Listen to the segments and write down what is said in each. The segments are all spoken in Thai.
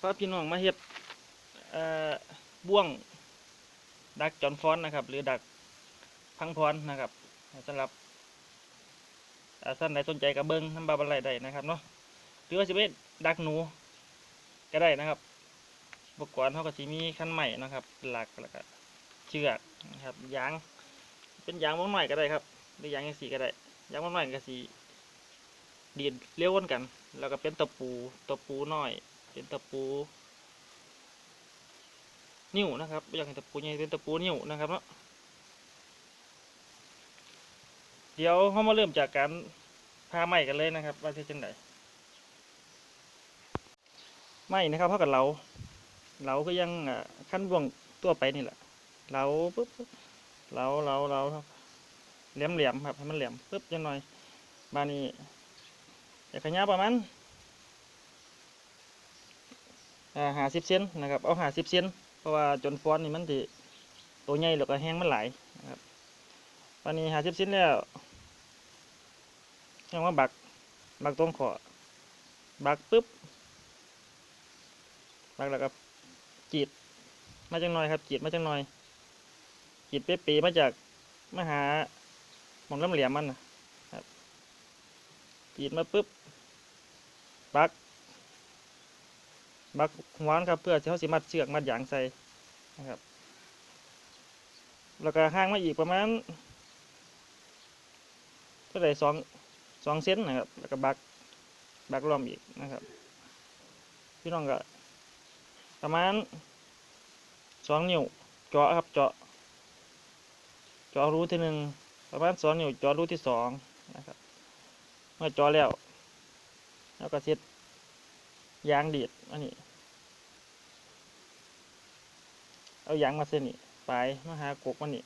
พาพี่น้องมาเฮ็ดบ่วงดักจอนฟอนนะครับ หรือดักพังพรนะครับสำหรับอ่าท่านใดสนใจกับเบิ้งน้ำบาบันไลได้นะครับเนาะหรือว่าจะเป็นดักหนูก็ได้นะครับอุปกรณ์เขาก็จะมีขั้นใหม่นะครับเป็นหลักแล้วก็เชือกนะครับยางเป็นยางมังหน่อยก็ได้ครับหรือยางสีก็ได้ยางมังหน่อยก็สีดีดเลี้ยวกันกัน แล้วก็เป็นตะปูตะปูน้อย เป็นตะปู นิ้วนะครับไม่อยากให้ตะปูใหญ่เป็นตะปูนิ้วนะครับเนาะเดี๋ยวเรามาเริ่มจากการพาไม้กันเลยนะครับ ว่าจะจังไดไม้นะครับเท่ากับเราเราก็ยังขั้นวงตัวไปนี่แหละเราปุ๊บเราเราเราแหลมแหลมครับให้มันแหลมปุ๊บจังหน่อยบานี้จะขยายประมาณ หาสิบเซนนะครับ เอาหาสิบเซนเพราะว่าจนฟอนนี่มันสิตัวใหญ่แล้วก็แห้งมันหลายนะครับวันนี้หาสิบสิ้นแล้วยังว่าบักบักตรงขอบักปุ๊บบักแล้วก็จีดมาจังหน่อยครับจีดมาจังหน่อยจีดเป๊ะๆมาจากมหาหมองลำเหลี่ยมมันนะครับจีดมาปุ๊บบัก บักหวานครับเพื่อจะเขาสิมัดเชือกมัดยางใส่นะครับ แล้วก็ห่างมาอีกประมาณเท่าไหร่สองสองเซนนะครับ แล้วก็บักบักล้อมอีกนะครับพี่น้องก็ประมาณสองนิ้วเจาะครับเจาะเจาะรูที่หนึ่งประมาณสองนิ้วเจาะรูที่สองนะครับ เมื่อเจาะแล้ว แล้วก็เซ็ต ยางดีดอันนี้ เอายางมาเส้นนี่ไปมาหากกมันนี่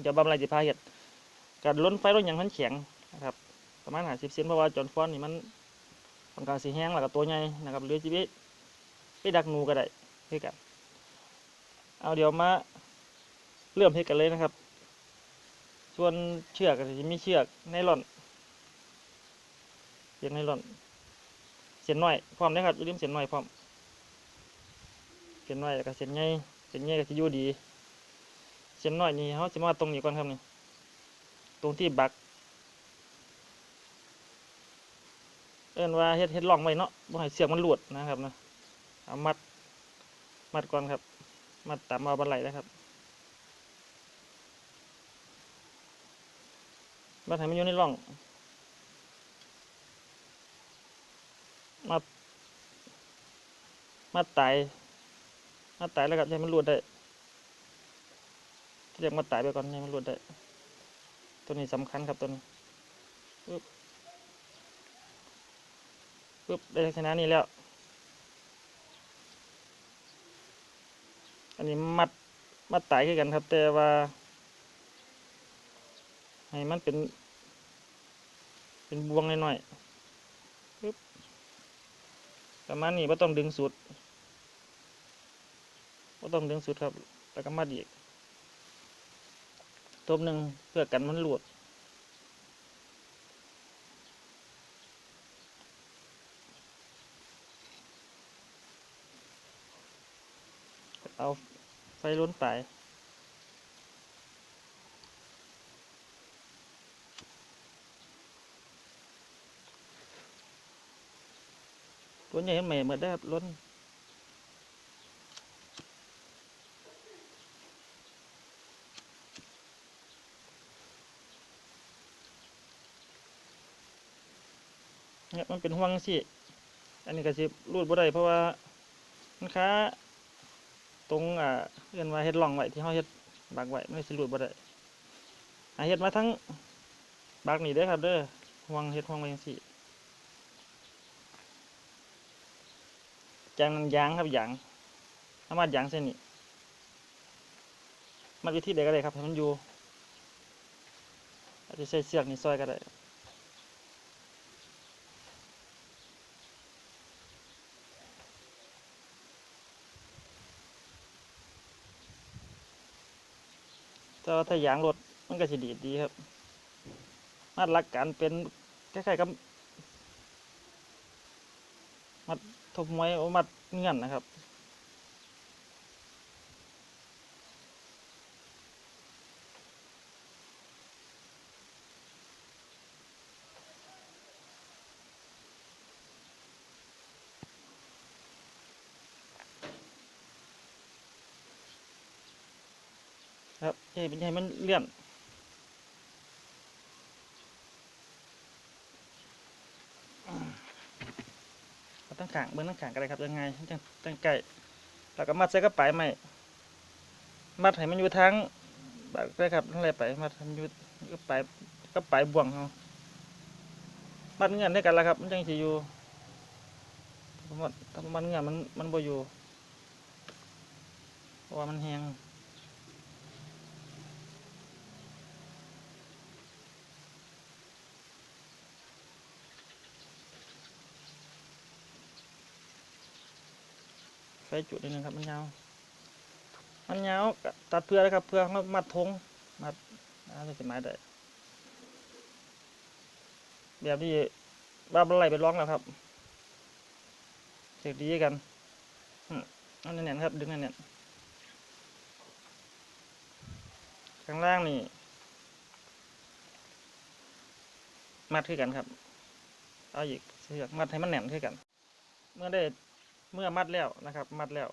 เดี๋ยวบำไรจิพาเห็ดกัดล้นไฟล้นยังมันแข็งนะครับ ประมาณหาสิบเซนเพราะว่าจอนฟอนนี่มันทำการสีแห้งแล้วก็ตัวใหญ่นะครับหรือจีบไปดักหนูก็ได้เพื่อกัน เอาเดี๋ยวมาเริ่มเฮ็ดกันเลยนะครับ ส่วนเชือกก็จะมีเชือกไนลอนเชือกไนลอน ส้นน้อยพร้อมนะครับอย่าลืมเส้นน้อยพร้อมเส้นน้อยแล้วก็เส้นใหญ่เส้นใหญ่ก็จะอยู่ดีเส้นน้อยนี่เขาจะมาตรงนี้ก่อนครับนี่ตรงที่บัก เอิ้นว่าเฮ็ดเฮ็ดร่องไว้เนาะบ่ให้เสือกมันหลุดนะครับนะเอามัดมัดก่อนครับ มัดตามเอาบันไหลนะครับมัดให้มันอยู่ในร่อง มัด มัดไตมาตแล้วครับให้มันรวดได้เรียกมาตไปก่อนให้มันรวดได้ ตัวนี้สำคัญครับตัวนี้ปึ๊บปึ๊บได้ลักษณะนี้แล้ว อันนี้มัดมัดไตายคือกันครับ แต่ว่า ให้มันเป็น เป็นบวงหน่อยๆ ประมาณนี้ไม่ต้องดึงสุดก็ต้องดึงสุดครับ แล้วก็มัดอีกทบหนึ่งเพื่อกันมันหลุดเอาไฟล้นไป นใหญ่ให้ใหม่เหมือนได้ครับล้นเนี่ยมันเป็นห่วงสิอันนี้ก็สิรูดบ่ได้เพราะว่ามันค้าตรงอ่าเรียนว่าเฮ็ดร่องไว้ที่เฮาเฮ็ดบักไว้มันสิรูดบ่ได้หาเฮ็ดมาทั้งบักนี่เด้อครับเด้อห่วงเฮ็ดห่วงไว้จังซี่ จางยางครับยางสามารถยางเส้นนี้มัดวิธีใดก็ได้ครับให้มันอยู่อาจจะใช้เสือกนี่ซอยก็ได้แต่ว่าถ้ายางรถมันก็สิดีดดีครับมาตรหลักการเป็นคล้ายๆกับมัด ทบมวยเอมัดเงื่อนนะครับ ครับให้เป็นให้มันเลื่อน เอาตั้ง ขางเบิ้งตั้งขางกันเลยครับยังไงตั้งตั้งไก่แล้วก็มัดใส่กระป๋ายใหม่มัดให้มันอยู่ทั้งแบบได้ครับทั้งไรไปมัดให้มันอยู่กระป๋ายกระป๋ายบ่วงเขามัดเงื่อนได้กันแล้วครับ มันจังสิอยู่ถ้ามัดถ้ามัดเงื่อนมันมันบ่อยู่เพราะว่ามันแห้ง ไฟจุดนิดนึงครับมันยาวมันยาวตัดเพื่อเลยครับเพื่อเขามัดทงมัดอาจะหมายได้แบบนี้บ้าบไล่ไปร้องแล้วครับเสกดีกันอันนี้นๆครับดึงแน่นข้างล่างนี่มัดขึ้นกันครับ เอาอีกเสือกมัดให้มันแน่นขึ้นกัน เมื่อได้ เมื่อมัดแล้วนะครับ มัดแล้ว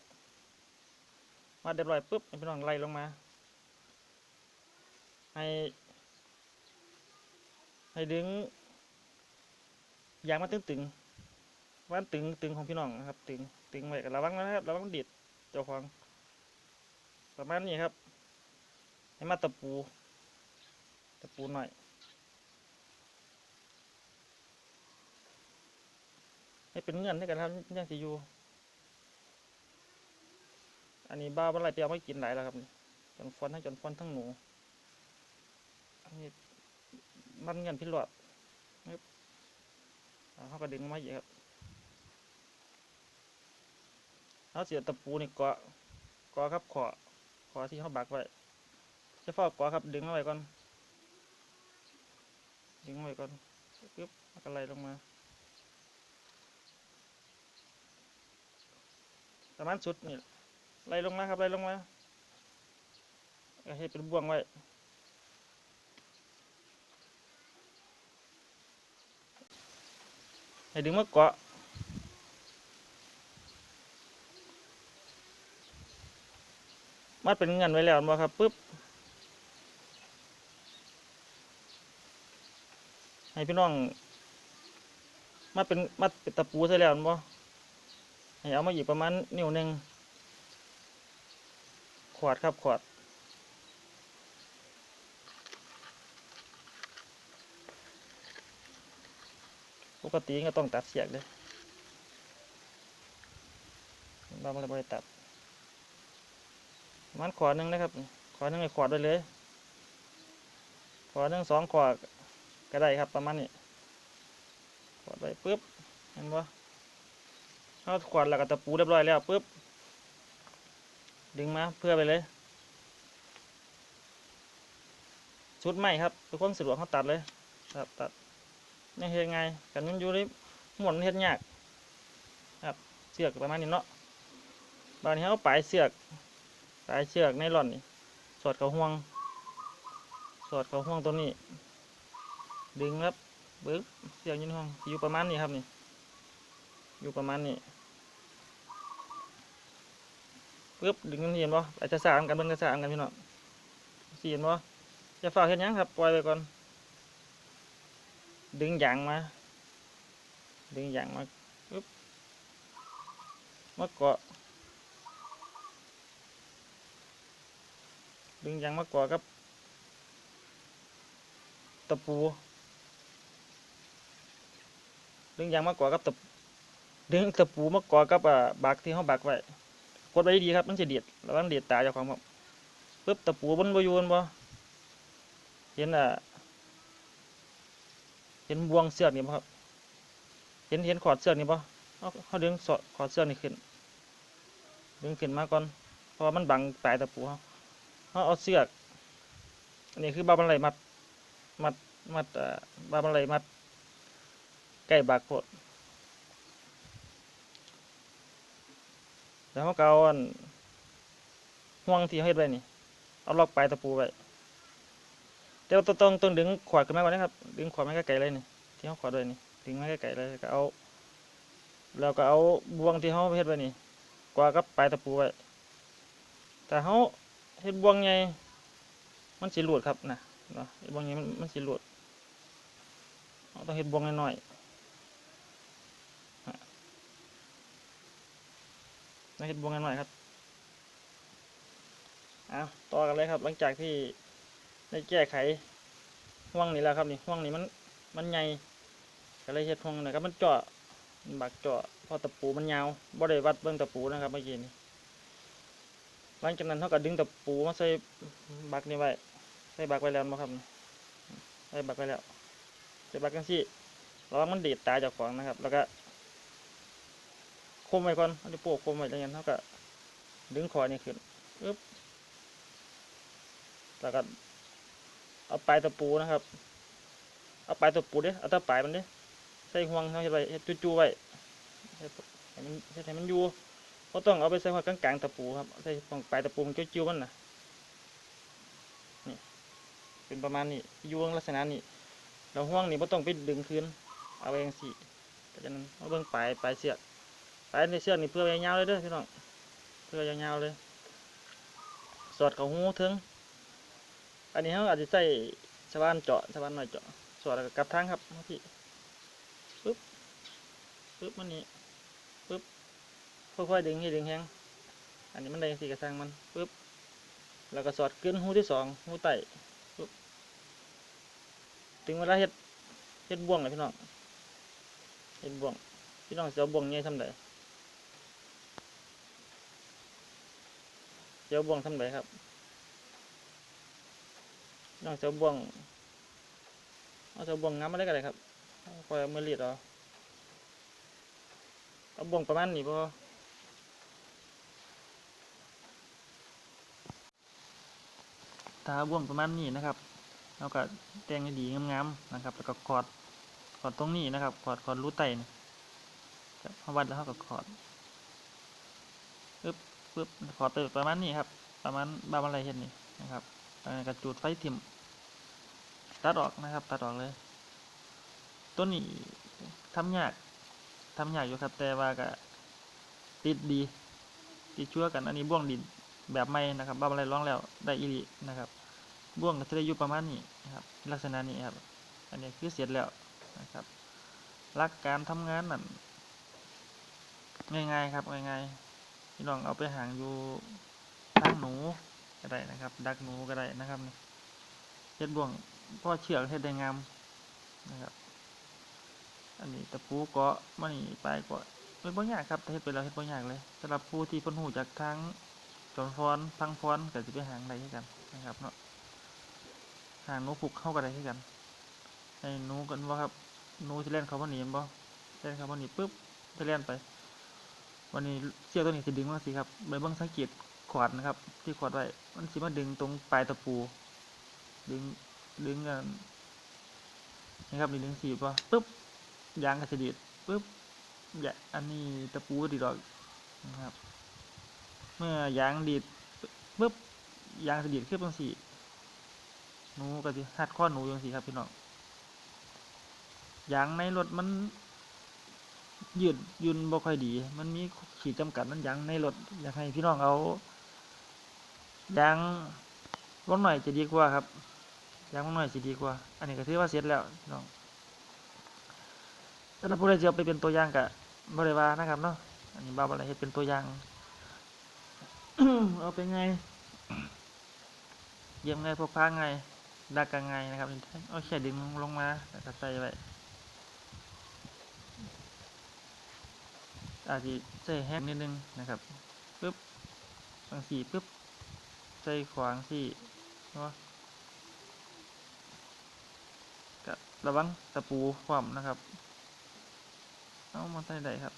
มัดเรียบร้อยปุ๊บพี่น้องไล่ลงมา ให้ ให้ดึงยางมาตึงๆวันตึงตึงของพี่น้องนะครับ ตึงตึงไว้กับระวังนะครับระวังดิดเจ้าของประมาณนี้ครับ ให้มาตะปูตะปูหน่อยให้เป็นเงื่อนให้กันครับยังสิอยู่ อันนี้บ้าบ่ไรไปเอาไม่กินหลายแล้วครับจนฟอนทั้งจนฟอนทั้งหนู อันนี้มันเงื่อนพิลอดปึ๊บเอาเขาก็ดึงมาอีกครับเขาเสียตะปูนี่เกาะเกาะครับขอขอที่เขาบักไว้จะฟอกเกาะครับดึงเอาไว้ก่อน ดึงเอาไว้ก่อนปึ๊บแล้วก็ไล่ลงมาประมาณสุดนี่ ไล่ลงมาครับไล่ลงมาก็ให้เป็นบ่วงไว้ให้ดึงมาเกาะมัดเป็นเงินไว้แล้วบ่ครับปึ๊บให้พี่น้องมัดเป็นมัดเป็นตะปูใส่แล้วบ่ให้เอามาอีกประมาณนิ้วหนึ่ง ขวดครับขวด ปกติก็ต้องตัดเสียกเลยบางอะไรบริตัด มันขวดหนึ่งนะครับ ขวดหนึ่งเลยขวดไปเลย ขวดหนึ่งสองขวดก็ได้ครับประมาณนี้ขวดไปปุ๊บ เห็นปะเอาขวดแล้วก็ตะปูเรียบร้อยแล้วปุ๊บ ดึงมาเพื่อไปเลย ชุดใหม่ครับเพื่อความสะดวกเขาตัดเลยครับตัดนี่เฮ็ดไงกันมันอยู่ในหมวนเฮ็ดยากครับเสือกประมาณนี้เนาะบางทีเขาปลายเสือกปลายเสือกในหล่อนนี่สอดเขาห่วง สอดเขาห่วงตัวนี้ ดึงครับบึ๊บเสือกยืนห้องอยู่ประมาณนี้ครับนี่อยู่ประมาณนี้ ปึ๊บดึงเห็นบ่อาจจะสามกันเบิ่งกระสามกันพี่น้องสีเห็นบ่จะฝากเห็นยังครับปล่อยไปก่อน ดึงยางมา ดึงยางมาปึ๊บมาเกาะดึงยางมาเกาะกับตะปู ดึงยางมาเกาะกับตะดึงตะปูมาเกาะกับอ่าบักที่เขาบักไว้ กดไว้ดีครับ มันจะเดียดระวังเดียดตาเจ้าของครับปึ๊บตะปูบนบอยูนบ่เห็นอะเห็นบวงเสื้อนี่บ่ครับ เห็นเห็นขอดเสื้อนี่บ่เอาเขาดึงสอดขอดเสื้อนี่ขึ้น ดึงขึ้นมาก่อน เพราะมันบังปลายตะปูเขาเขาเอาเสืออันนี้คือบาบันไหลมัด มัด มัดอ่าบาบันไหลมัด ใกล้บากโคด แล้วเขาก็เอาอันห่วงที่เขาเฮ็ดไว้นี่ เอาล็อกปลายตะปูไว้แต่ว่าต้องต้องดึงขวดขึ้นมาก่อนนะครับ ดึงขวดมาไกลๆเลยนี่ ที่เขาขวดไว้นี่ ดึงมาไกลๆเลยแล้วก็เอา แล้วก็เอาบ่วงที่เขาเฮ็ดไว้นี่ กว่ากับปลายตะปูไว้แต่เขาเฮ็ดบ่วงใหญ่มันสิหลุดครับนะเนาะเฮ็ดบ่วงใหญ่มันมันสิหลุดเราต้องเฮ็ดบ่วงน้อยๆฮะ ต้องเฮ็ดบวงกัน้อยครับเอาต่อกันเลยครับ หลังจากที่ได้แก้ไขห่วงนี่แล้วครับนี่ห่วงนี่มันมันใหญ่ก็เลยเฮ็ดห้องนะครับมันเจาะบักเจาะพอตะปูมันยาวบ่ได้วัดเบิ่งตะปูนะครับเมื่อกี้นี้หลังจากนั้นเขาก็ดึงตะปูมาใส่บักนี่ไว้ใส่บักไว้แล้วบ่ครับใส่บักไว้แล้วใส่บักจังซี่ระวังมันดีดตาเจ้าของนะครับ แล้วก็ คมไว้ก่อนเอาที่โปะคมไว้จังนั้นเขาก็ดึงคอนี่ขึ้นปึ๊บแล้วก็เอาปลายตะปูนะครับ เอาปลายตะปูเด้เอาตะปลายมันเด้ใส่ห่วงเขาเฮ็ดไว้เฮ็ดจู่ๆไว้ให้มันให้มันอยู่บ่ต้องเอาไปใส่หัวกลางๆตะปูครับใส่ตรงปลายตะปูมันจิ้วๆมันน่ะนี่เป็นประมาณนี้ยู่ลักษณะนี้แล้วห่วงนี่บ่ต้องไปดึงคืนเอาไว้จังซี่แต่ฉะนั้นเอาเบิ่งปลายปลายเสือก ปในเสือนี่เพื่อไว้ยาวเลยเด้อพี่น้องเพื่อยาวๆเลย สอดเขาหูถึง อันนี้เขาอาจจะใส่ชาวบ้านเจาะชาวบ้านหน่อยเจาะสวดกับทางครับพี่ปึ๊บปึ๊บมันนี่ปึ๊บค่อยๆดึงให้ดึงแห้งอันนี้มันได้สี่กระซังมันปึ๊บแล้วก็สอดขึ้นหูที่สองหูไต่ปึ๊บถึงเวลาเฮ็ดเฮ็ดบ่วงเลยพี่น้องเฮ็ดบ่วงพี่น้องจะเอาบ่วงใหญ่ทำได้จะ เอาบ่วงทำไดครับ น้องเจะเอาบ่วงเอาจะบ่วงงามมาได้ก็ได้ครับคอยเมือรีดเอาเอาบ่วงประมาณนี้พอถ้าบ่วงประมาณนี้นะครับเราก็แต่งให้ดีงามๆนะครับ แล้วก็ขอดขอดตรงนี้นะครับขอดขอดรูไตนี่ครับเอวัดแล้วเขาก็ขอด ปึ๊บขอดตัวประมาณนี้ครับประมาณบาอะไรเห็นนี่นะครับแล้วก็จุดไฟทิ่มตัดออกนะครับตัดออกเลยต้นนี้ทำยากทำยากอยู่ครับแต่ว่าก็ติดดีติดชั่วกันอันนี้บ่วงดินแบบใหม่นะครับบ้าอะไรร้องแล้วได้อีหลีนะครับบ่วงก็จะได้อยู่ประมาณนี้นะครับ ลักษณะนี้ครับ อันนี้คือเสร็จแล้วนะครับหลักการทำงานนั่นง่ายๆครับง่ายๆ พี่น้องเอาไปหางอยู่ทางหนูก็ได้นะครับ ดักหนูก็ได้นะครับเฮ็ดบ่วงเพราะเชือกเฮ็ดได้งามนะครับ อันนี้ตะปูเกาะมันนี่ปเกาะเป็นบ่ยากครับเฮ็ดไปแล้วเฮ็ดบ่ยากเลยสำหรับผู้ที่เพิ่นฮู้จักทางจนฟอนพังฟอนก็สิไปหางได้คือกันนะครับเนาะหางหนูผูกเข้าก็ได้คือกันให้หนูกันว่าครับหนูสิเล่นเขาบ่หนีแม่นบ่เล่นเขาบ่หนีปึ๊บจะเล่นไป วันนี้เชือกตัวนี้สิดึงมาสิครับไปเบิ่งสังเกตขวดนะครับ ที่ขวดไว้ มันสิมาดึงตรงปลายตะปู ดึงดึงกันนะครับนี่ดึงสีป่ะปุ๊บยางกระดิดปุ๊บอย่าอันนี้ตะปูดีดออกนะครับ เมื่อยางดีดปุ๊บยางกระดิดขึ้นเป็นสีหนูก็จะหัดข้อหนูอย่างสีครับพี่น้องยางในรถมัน ยืดยุนบ่ค่อยดี มันมีขีดจำกัดมันยางในรถอยากให้พี่น้องเอายางลดหน่อยจะดีกว่าครับยางมันหน่อยสิดีกว่า อันนี้ก็ถือว่าเสร็จแล้วพี่น้องแต่ถ้าผู้ใดจะเอาไปเป็นตัวอย่างกะบริวานะครับเนาะอันนี้บ้าอะไรเฮ็ดเป็นตัวอย่างเอาเป็นไงเยี่ยมไงพวกพาไงดักกันไงนะครับเอาแค่ดึงลงมาแล้วก็ใส่ไว้ อาจจะใส่แห้งนิดนึงนะครับปึ๊บบางสีปึ๊บใส่ขวางสี่เนาะก็ระวังตะปูความนะครับเอามาใส่ได้ครับ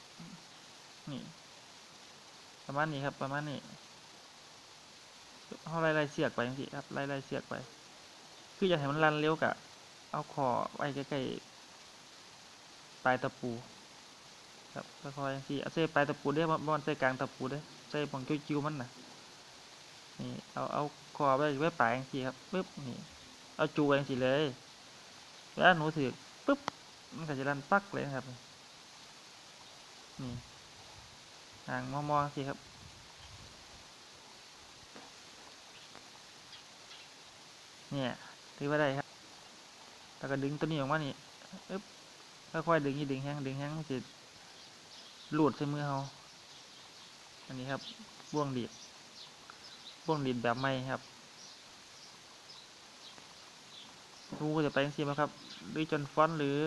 นี่ ประมาณนี้ครับประมาณนี้เอาไล่ไล่เสียกไปสิครับไล่ไล่เสียกไป คืออยากให้มันรันเร็วกะเอาคอไว้ใกล้ๆปลายตะปู ครับค่อยๆสิเอาเส้ปลายตะปูได้บอลใส่กลางตะปูได้ใส่ผงจิ้วๆมันน่ะนี่เอาเอาคอไปไว้ปลายจังซี่ครับปึ๊บนี่เอาจูไว้จังซี่เลยเวลาหนูถือปึ๊บมันก็จะรันปักเลยนะครับนี่ห่างมอๆสิครับเนี่ยถือว่าได้ครับ แล้วก็ดึงตัวนี้ออกมานี่อึ๊บค่อยๆดึงอีดึงแห้งดึงแห้งมันจะห ลุดใส่มือเราอันนี้ครับบ่วงดีดบ่วงดีดแบบใหม่ครับหนูก็จะไปจังซี่ครับหรือจนฟอนหรือ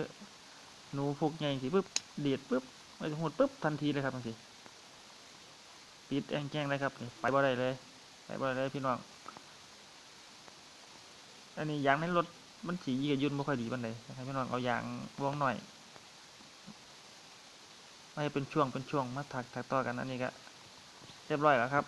หนูพวกใหญ่สิปึ๊บดีดปึ๊บไปหูดปึ๊บทันทีเลยครับจังซี่ปิดแองแจ้งเลยครับไปบ่ได้เลยไปบ่ได้เลยพี่น้องอันนี้ยางในรถมันสีกับยุ่นไม่ค่อยดีปานใดนะครับพี่น้องเอายางวงหน่อย ไม่เป็นช่วงเป็นช่วงมาถักถักต่อกันอันนี้ก็เรียบร้อยแล้วครับ